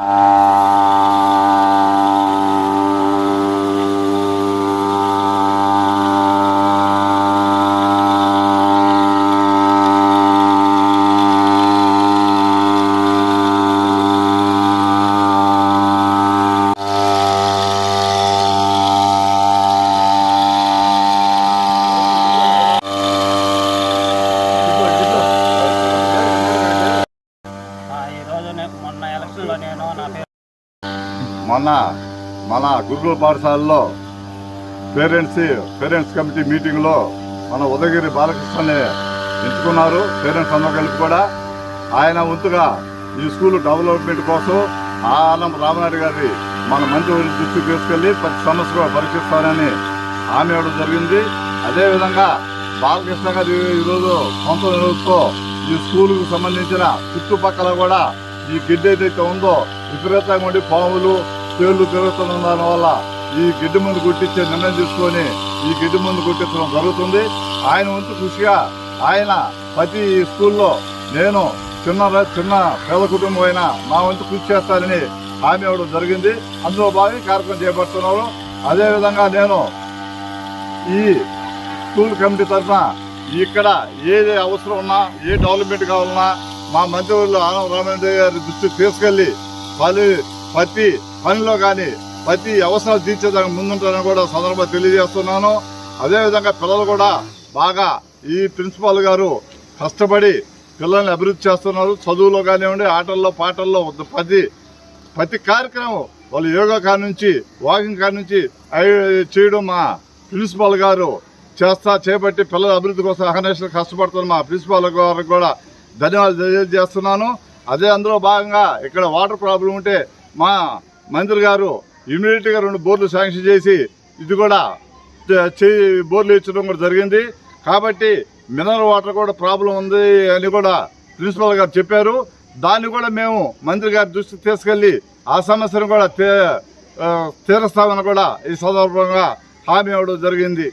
啊 మొన్న మన గురుకుల పాఠశాలలో పేరెంట్స్ పేరెంట్స్ కమిటీ మీటింగ్లో మన ఉదయగిరి బాలకృష్ణని ఎంచుకున్నారు. పేరెంట్స్ అందరూ కలిపి కూడా ఆయన వంతుగా ఈ స్కూల్ డెవలప్మెంట్ కోసం ఆనం రామనాయుడు గారి మన మంత్రి దృష్టికి తీసుకెళ్ళి ప్రతి సమస్య పరీక్షిస్తానని హామీ ఇవ్వడం జరిగింది. అదేవిధంగా బాలకృష్ణ గారు ఈరోజు పంతొమ్మిది రోజుతో ఈ స్కూలుకు సంబంధించిన చుట్టుపక్కల కూడా ఈ గిడ్డ ఏదైతే ఉందో విపరీతంగా ఉండి పాములు తేళ్ళు తిరుగుతున్న దాని వల్ల ఈ గిడ్డి మందు కొట్టించే నిర్ణయం తీసుకొని ఈ గిడ్డి ముందు కొట్టించడం జరుగుతుంది. ఆయన వంతు కృషిగా ఆయన ప్రతి స్కూల్లో నేను చిన్న చిన్న పేద కుటుంబం అయినా నా వంతు కృషి చేస్తానని హామీ ఇవ్వడం జరిగింది. అందులో భాగంగా కార్యక్రమం చేపడుతున్నారు. అదేవిధంగా నేను ఈ స్కూల్ కమిటీ తరఫున ఇక్కడ ఏది అవసరం ఉన్నా ఏ డెవలప్మెంట్ కావాలన్నా మా మంత్రివర్యులు ఆనం రామరెడ్డి గారి దృష్టికి తీసుకెళ్ళి వాళ్ళు ప్రతి పనిలో కానీ ప్రతి అవసరాలు తీర్చేదానికి ముందుంటారని కూడా సందర్భంగా తెలియజేస్తున్నాను. అదేవిధంగా పిల్లలు కూడా బాగా ఈ ప్రిన్సిపాల్ గారు కష్టపడి పిల్లల్ని అభివృద్ధి చేస్తున్నారు. చదువులో కానివ్వండి ఆటల్లో పాటల్లో ప్రతి ప్రతి కార్యక్రమం వాళ్ళు యోగా కాడ నుంచి వాకింగ్ కాడ నుంచి చేయడం మా ప్రిన్సిపాల్ గారు చేస్తా చేపట్టి పిల్లల అభివృద్ధి కోసం అహర్నిశలు కష్టపడుతున్న మా ప్రిన్సిపాల్ గారికి కూడా ధన్యవాదాలు తెలియజేస్తున్నాను. అదే అందులో భాగంగా ఇక్కడ వాటర్ ప్రాబ్లం ఉంటే మా మంత్రి గారు ఇమీడియట్గా రెండు బోర్లు శాంక్షన్ చేసి ఇది కూడా చేయి బోర్లు ఇచ్చడం కూడా జరిగింది. కాబట్టి మినరల్ వాటర్ కూడా ప్రాబ్లం ఉంది అని కూడా ప్రిన్సిపల్ గారు చెప్పారు. దాన్ని కూడా మేము మంత్రి గారి దృష్టికి తీసుకెళ్ళి ఆ సమస్యను కూడా తీరుస్తామని కూడా ఈ సందర్భంగా హామీ ఇవ్వడం జరిగింది.